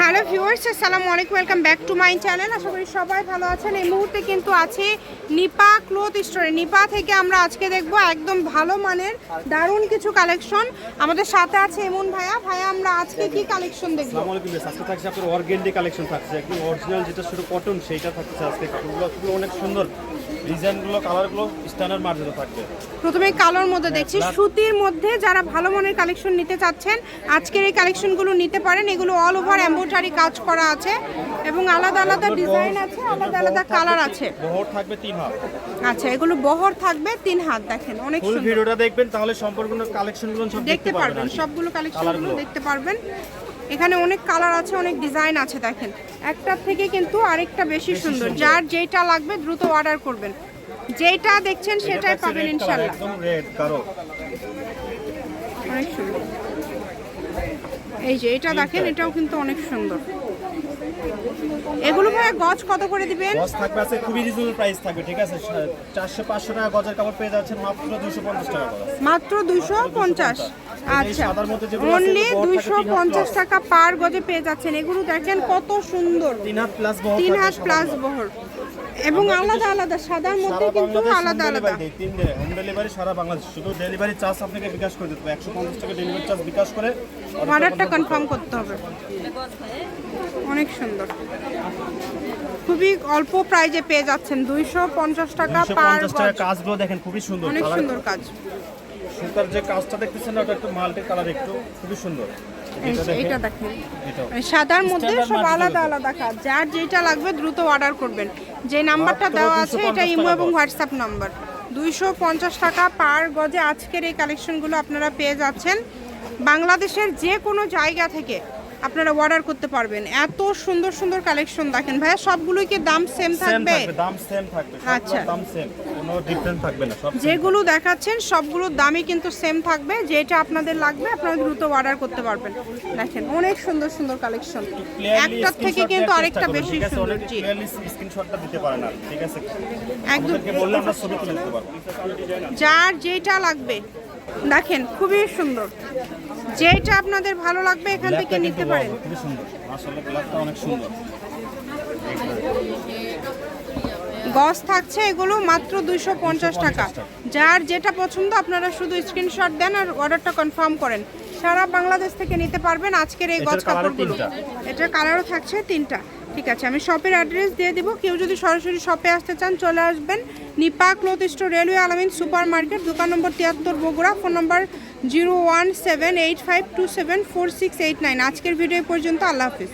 Hello viewers, আসসালামু আলাইকুম, welcome back to my channel. আশা করি সবাই ভালো আছেন। এই মুহূর্তে কিন্তু আছে নিপা ক্লোথ স্টোরে। নিপা থেকে আমরা আজকে দেখব একদম ভালো মানের, দারুণ কিছু কালেকশন। আমাদের সাথে আছে এমন ভাইয়া। ভাইয়া, আমরা আজকে কি কালেকশন দেখব? আসসালামু আলাইকুম আজকে থাকছে আপনার অর্গেন্ডি কালেকশন থাকছে। একদম অরিজিনাল যেটা শুধু কটন সেইটা থাকছে আজকে। অনেক সুন্দর। ডিজাইনগুলো কালারগুলো স্ট্যান্ডার্ড মার্জিত থাকবে। প্রথমে কালোর মধ্যে দেখছি। সুতির মধ্যে যারা ভালো মানের কালেকশন নিতে চাচ্ছেন আজকের এই কালেকশনগুলো নিতে পারেন। এগুলো অল ওভার এম্ব্রয়ডারি কাজ করা আছে এবং আলাদা আলাদা ডিজাইন আছে আলাদা আলাদা কালার আছে। বহর থাকবে তিন হাত। আচ্ছা এগুলো বহর থাকবে তিন হাত দেখেন অনেক সুন্দর। ভিডিওটা দেখবেন তাহলে সম্পূর্ণ কালেকশনগুলো সব দেখতে পারবেন সবগুলো কালেকশনগুলো দেখতে পারবেন। এখানে অনেক কালার আছে অনেক ডিজাইন আছে দেখেন। একটার থেকে কিন্তু আরেকটা বেশি সুন্দর। যার যেটা লাগবে দ্রুত অর্ডার করবেন। যেটা দেখছেন সেটাই পাবেন ইনশাল্লাহ অনেক সুন্দর। এই যে এটা দেখেন এটাও কিন্তু অনেক সুন্দর। এগুলো ভাই গজ কত করে দিবেন? গজ থাকবে আছে খুবই রিজনেবল প্রাইস থাকবে ঠিক আছে? চারশো পাঁচশো টাকা গজের কাপড় পেয়ে যাচ্ছেন মাত্র দুশো পঞ্চাশ টাকা গজ। মাত্র দুশো পঞ্চাশ। আচ্ছা। অনলি এগুলো বড় থাকে দুইশো তিন হাত পঞ্চাশ plus। টাকা পার গজে পেয়ে যাচ্ছেন। এগুলো দেখেন কত সুন্দর। তিন হাত প্লাস বহর তিন হাত প্লাস বহর। এবং আলাদা আলাদা। সাদার মধ্যে কিন্তু আলাদা আলাদা। তিন হোম ডেলিভারি সারা বাংলাদেশ। শুধু ডেলিভারি চার্জ আপনাকে বিকাশ করে দিতে হবে। একশো পঞ্চাশ টাকা ডেলিভারি চার্জ বিকাশ করে অর্ডারটা কনফার্ম করতে হবে। অনেক সুন্দর। খুবই অল্প প্রাইজে পেয়ে যাচ্ছেন। দুইশো পঞ্চাশ টাকা পার কাজগুলো দেখেন খুবই সুন্দর অনেক সুন্দর কাজ। সুতার যে কাজটা দেখতেছেন না ওটা একটু মাল্টি কালার একটু খুবই সুন্দর। এটা দেখেন, মানে সাদার মধ্যে সব আলাদা আলাদা কাজ। যার যেটা লাগবে দ্রুত অর্ডার করবেন। যে নাম্বারটা দেওয়া আছে এটা ইমো এবং হোয়াটসঅ্যাপ নাম্বার দুইশো পঞ্চাশ টাকা পার গজে আজকের এই কালেকশনগুলো আপনারা পেয়ে যাচ্ছেন। বাংলাদেশের যে কোনো জায়গা থেকে আপনারা অর্ডার করতে পারবেন। এত সুন্দর সুন্দর কালেকশন দেখেন ভাইয়া সবগুলোই কি দাম সেম থাকবে? দাম সেম থাকবে আচ্ছা। দাম সেম কোনো ডিফারেন্স থাকবে না সব যেগুলো দেখাচ্ছেন সবগুলোর দামই কিন্তু সেম থাকবে যেটা আপনাদের লাগবে আপনারা দ্রুত অর্ডার করতে পারবেন। দেখেন অনেক সুন্দর সুন্দর কালেকশন একটার থেকে কিন্তু আরেকটা বেশি সুন্দর জি। স্ক্রিনশটটা দিতে পারেন আর ঠিক আছে? একদম। বললে আমরা ছবি তুলে দিতে পারব। যার যেটা লাগবে দেখেন খুবই সুন্দর। যেটা আপনাদের ভালো লাগবে এখান থেকে নিতে পারেন। অনেক সুন্দর। গজ থাকছে এগুলো মাত্র দুইশো পঞ্চাশ টাকা। যার যেটা পছন্দ আপনারা শুধু স্ক্রিনশট দেন আর অর্ডারটা কনফার্ম করেন। সারা বাংলাদেশ থেকে নিতে পারবেন আজকের এই গছ কাপড়গুলো। এটা এটার কালারও থাকছে তিনটা। ঠিক আছে, আমি শপের অ্যাড্রেস দিয়ে দেবো। কেউ যদি সরাসরি শপে আসতে চান, চলে আসবেন। Nipa cloth store railway Alamin super market দোকান নম্বর তিয়াত্তর Bogura, phone number zero one seven eight five two seven four six eight nine. আজকের ভিডিও পর্যন্ত, আল্লাহ হাফিজ।